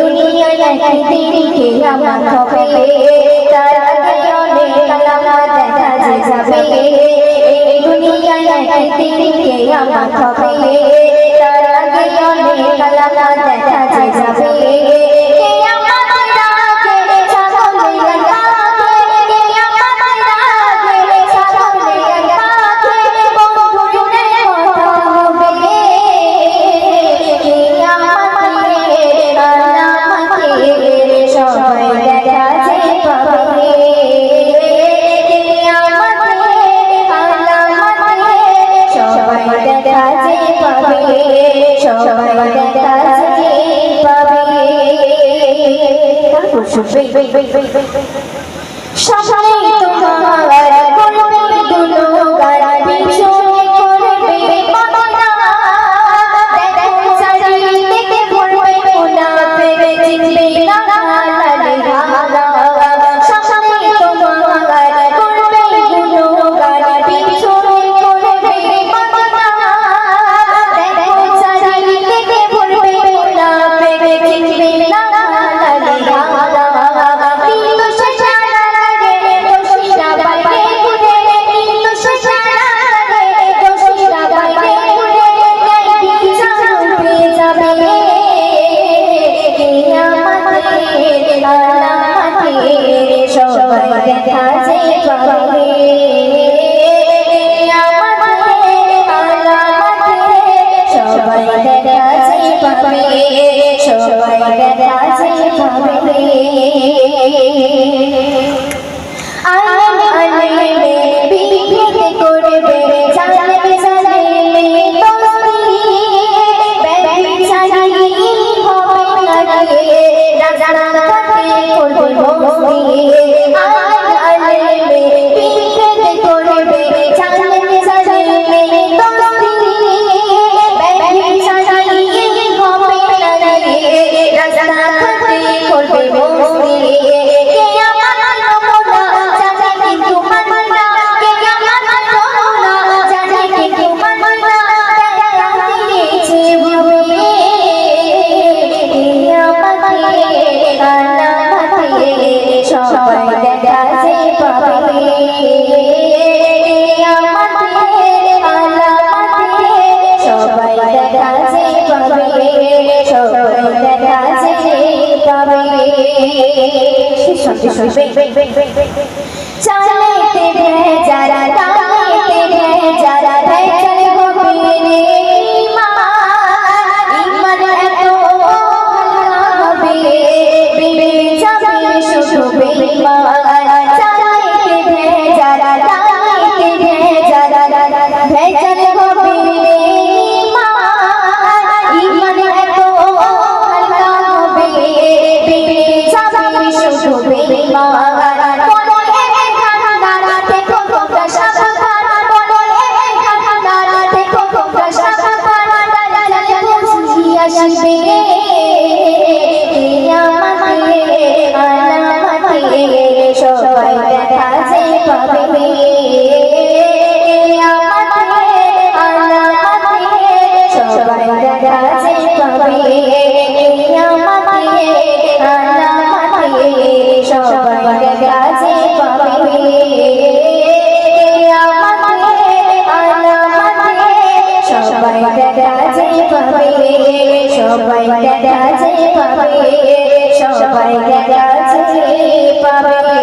দুনিয়ায় দিদিকে আমার হবে তার আগে অনেক আমার দেখা যে যাবে দুনিয়ায় দিদিকে আমার হবে খুশু আমাকে সবাই দেখা যে পাবে আমাকে সবাই দেখা যে পাবে সবাই चले तेरे जरा ताले तेरे जरा है चले गो मेरे ईमान ईमान तो हल्ला बे बे जबे शुभ बे ईमान জয় সবার কাছে সবাই কাছে পাবে সবাই কাছে পাবে সবাই কাছে পাবে।